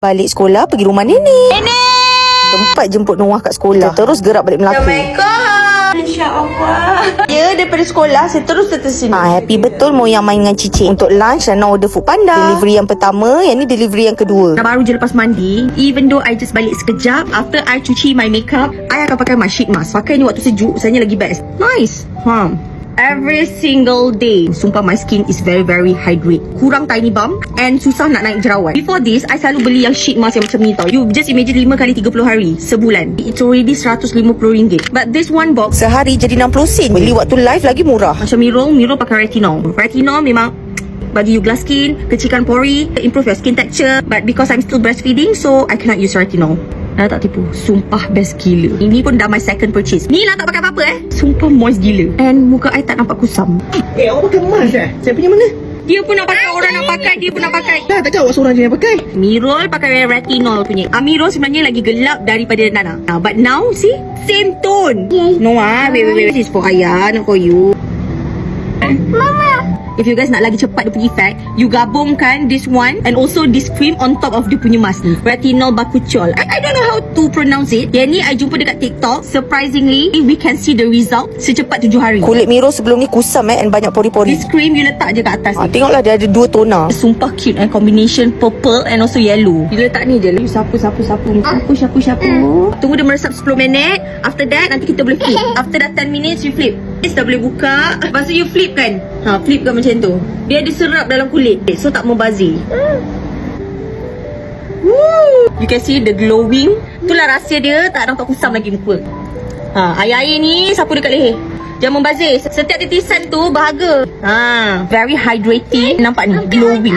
Balik sekolah pergi rumah nenek. Nenek. Tempat jemput Noah kat sekolah. Kita terus gerak balik Melaka. InsyaAllah Ya, daripada sekolah saya terus tetap sini. Ha, happy betul mau yang main dengan Cici. Untuk lunch Rana order food panda. Delivery yang pertama, yang ni delivery yang kedua. Dah baru je lepas mandi Even though I just balik sekejap After I cuci my makeup I akan pakai my sheet mask Pakai ni waktu sejuk Sebenarnya lagi best Nice huh. Every single day Sumpah my skin is very very hydrate Kurang tiny bump And susah nak naik jerawat Before this I selalu beli yang sheet mask yang macam ni tau You just imagine 5 kali 30 hari Sebulan It's already RM150 But this one box Sehari jadi 60 sen. Beli waktu live lagi murah. Macam Miro Miro pakai retinol Retinol memang bagi you glass skin, kecilkan pori, improve your skin texture. But because I'm still breastfeeding, so I cannot use retinol. Dah tak tipu. Sumpah best gila. Ini pun dah my second purchase. Ni lah tak pakai apa-apa eh. Sumpah moist gila. And muka I tak nampak kusam. Eh, awak pakai mask eh? Saya punya mana? Dia pun nak pakai Orang nak pakai Dia pun nak pakai. Dah, takkan awak seorang je yang pakai? Mirol pakai retinol punya. Amirol sebenarnya lagi gelap daripada Nana. Uh, But now see? Same tone. No ah Wait wait wait This is for Ayah Not for you. Mama If you guys nak lagi cepat dia punya effect You gabungkan this one And also this cream on top of dia punya mask ni Retinol Bakuchol I, I don't know how to pronounce it Yang ni I jumpa dekat TikTok Surprisingly We can see the result Secepat 7 hari Kulit Miro sebelum ni kusam eh and banyak pori-pori. This cream you letak je kat atas Ha, ni tengoklah dia ada dua toner. Sumpah cute and combination purple and also yellow. Dia letak ni je. You sapu, sapu, sapu. Sapu, sapu, sapu. Tunggu dia meresap 10 minit. After that, nanti kita boleh flip. After dah 10 minutes, you flip. Yes, dah boleh buka. Lepas tu you flip kan? Ha, flip kan macam tu. Dia ada serap dalam kulit. So, tak membazir. Woo! You can see the glowing. Itulah rahsia dia tak nampak kusam lagi muka. Ha, air-air ni sapu dekat leher. Jangan membazir. Setiap titisan tu bahagia. Ha, very hydrating. Nampak ni glowing.